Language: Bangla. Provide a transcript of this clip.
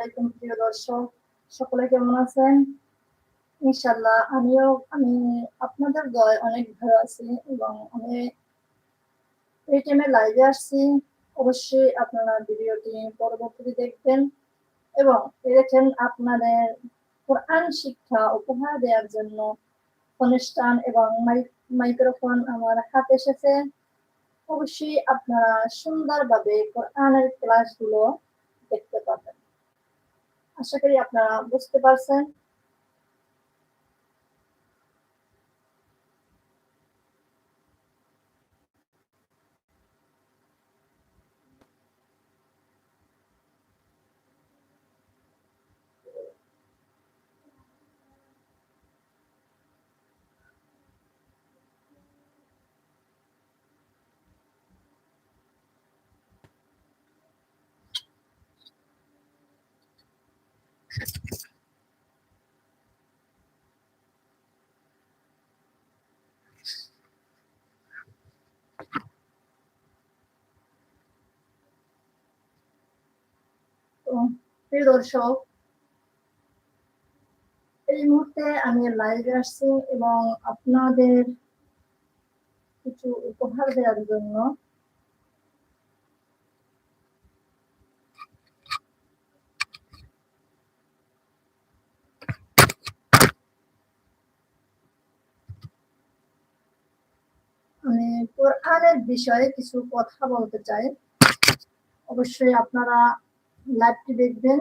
আলাইকুম প্রিয় দর্শক, সকলে কেমন আছেন? ইনশাল্লাহ আমিও, আমি আপনাদের দয় অনেক ভালো আছি এবং আমি এই টাইমে লাইভে আসছি। অবশ্যই আপনারা ভিডিওটি পরবর্তীতে দেখবেন এবং এরকম আপনাদের কোরআন শিক্ষা উপহার দেওয়ার জন্য অনুষ্ঠান এবং মাইক্রোফোন আমার হাতে এসেছে। অবশ্যই আপনারা সুন্দরভাবে কোরআনের ক্লাসগুলো দেখতে পাবেন আশা করি আপনারা বুঝতে পারছেন। প্রিয় দর্শক এই মুহূর্তে আমি লাইভে আসছি এবং আপনাদের কিছু উপহার দেওয়ার জন্য আমি কোরআনের বিষয়ে কিছু কথা বলতে চাই। অবশ্যই আপনারা লাইভটি দেখবেন।